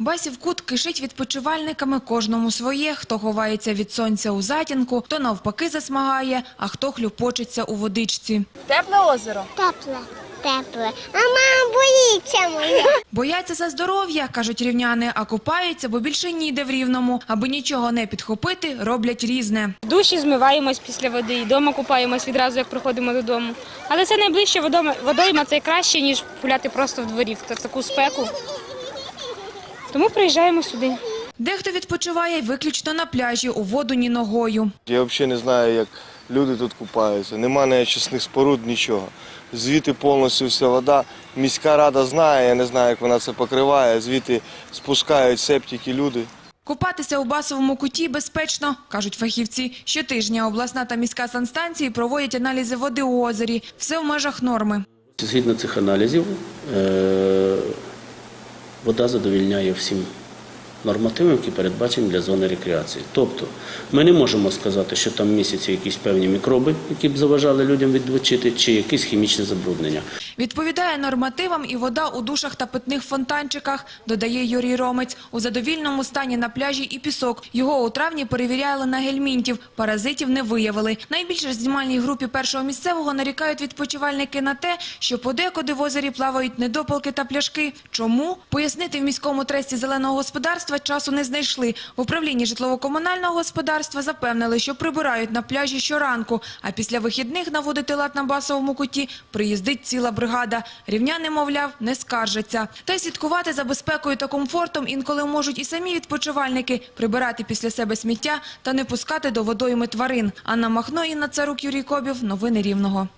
Басів кут кишить відпочивальниками кожному своє. Хто ховається від сонця у затінку, хто навпаки засмагає, а хто хлюпочеться у водичці. Тепле озеро. Тепле, тепле. А мама боїться моя. Бояться за здоров'я, кажуть рівняни, а купаються, бо більше ніде в рівному. Аби нічого не підхопити, роблять різне. Душі змиваємось після води, і вдома купаємось відразу, як приходимо додому. Але це найближче водойма, водойма це краще, ніж гуляти просто в дворі в таку спеку. Тому приїжджаємо сюди. Дехто відпочиває виключно на пляжі, у воду ні ногою. Я взагалі не знаю, як люди тут купаються. Нема неочисних споруд, нічого. Звідти повністю вся вода. Міська рада знає, я не знаю, як вона це покриває. Звідти спускають септики люди. Купатися у басовому куті безпечно, кажуть фахівці. Щотижня обласна та міська санстанції проводять аналізи води у озері. Все в межах норми. Згідно цих аналізів, е, вода задовільняє всім нормативам, які передбачені для зони рекреації. Тобто ми не можемо сказати, що там місяці якісь певні мікроби, які б заважали людям відлучити, чи якісь хімічне забруднення. Відповідає нормативам і вода у душах та питних фонтанчиках, додає Юрій Ромець. У задовільному стані на пляжі і пісок. Його у травні перевіряли на гельмінтів. Паразитів не виявили. Найбільше знімальній групі першого місцевого нарікають відпочивальники на те, що подекуди в озері плавають недопалки та пляшки. Чому? Пояснити в міському тресті зеленого господарства часу не знайшли. В управлінні житлово-комунального господарства запевнили, що прибирають на пляжі щоранку, а після вихідних наводити лад на басовому куті приїздить ціла бригада. Рівняни, мовляв, не скаржаться. Та й слідкувати за безпекою та комфортом інколи можуть і самі відпочивальники прибирати після себе сміття та не пускати до водойми тварин. Анна Махно, Інна Царук, Юрій Кобів. Новини Рівного.